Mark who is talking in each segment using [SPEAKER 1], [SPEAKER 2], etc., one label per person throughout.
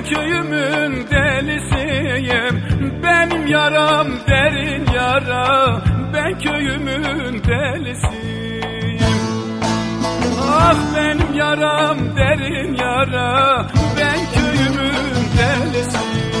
[SPEAKER 1] Ben köyümün delisiyim. Benim yaram derin yara Ben köyümün delisiyim. Ah benim yaram derin yara Ben köyümün delisiyim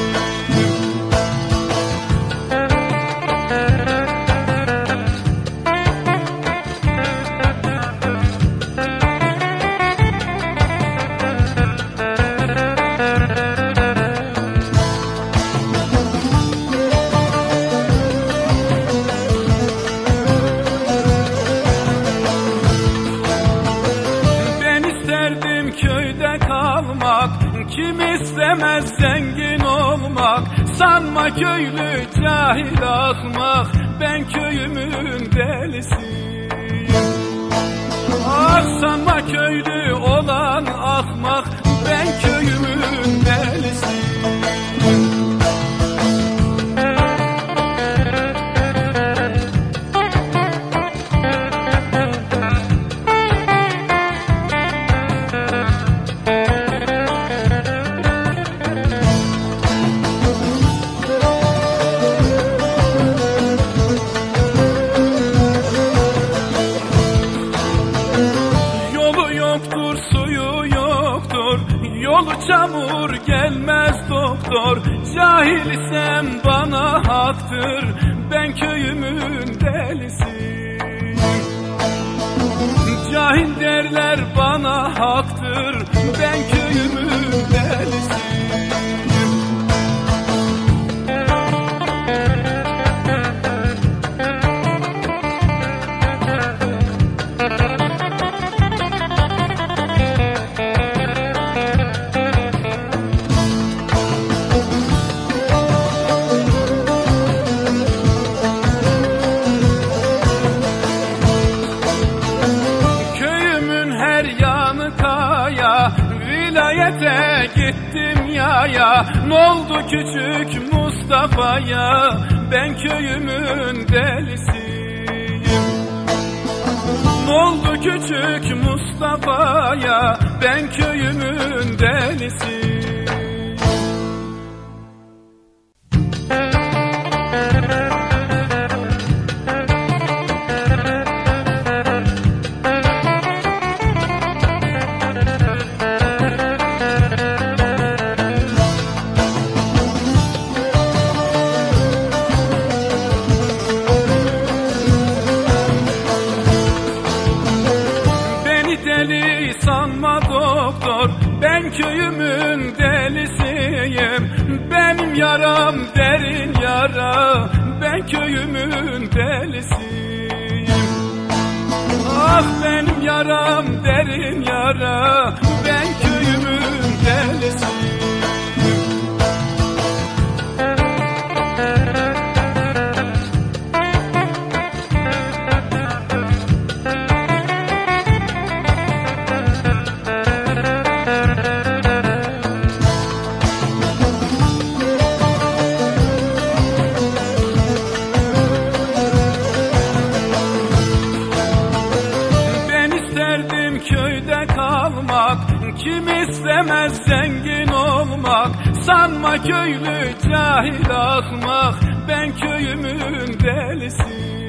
[SPEAKER 1] İstemez zengin olmak Sanma köylü cahil ahmak. Ben köyümün delisiyim. Ah sanma köylü Yolu çamur gelmez doktor. Cahil isem bana haktır. Ben köyümün delisiyim Cahil derler bana haktır. Ben köyümün delisiyim Vilayete gittim yaya. N'oldu küçük Mustafa'ya? Ben köyümün delisiyim. N'oldu küçük Mustafa'ya? Ben köyümün delisiyim Ben köyümün delisiyim. Benim yaram derin yara Ben köyümün delisiyim. Ah benim yaram derin yara Ben köyümün köyde kalmak Kim istemez zengin olmak? Sanma köylü cahil ahmak Ben köyümün delisiyim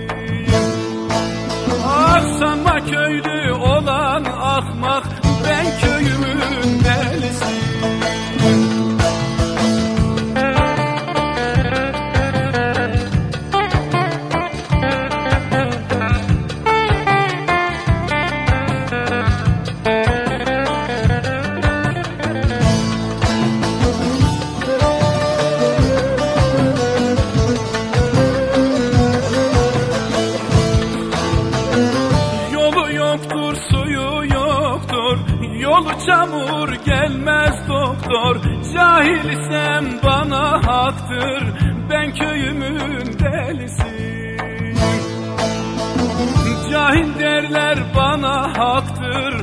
[SPEAKER 1] Yolu çamur gelmez doktor Cahil isem bana haktır. Ben köyümün delisiyim Cahil derler bana haktır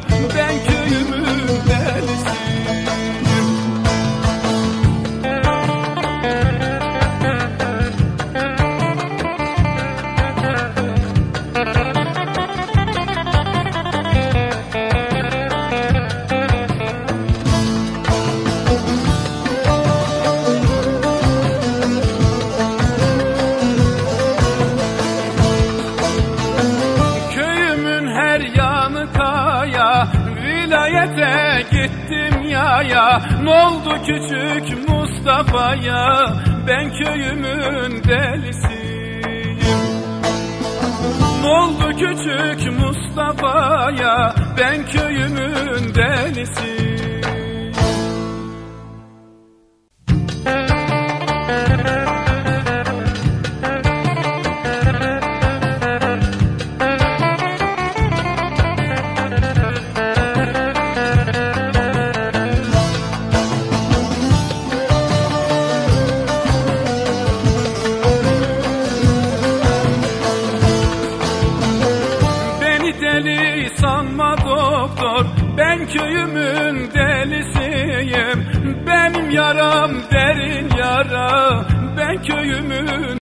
[SPEAKER 1] Mustafa'ya. Ne oldu küçük Mustafa'ya? Ben köyümün delisiyim. Ne oldu küçük Mustafa'ya? Ben köyümün delisiyim Deli sanma doktor Ben köyümün delisiyim. Benim yaram derin yara Ben köyümün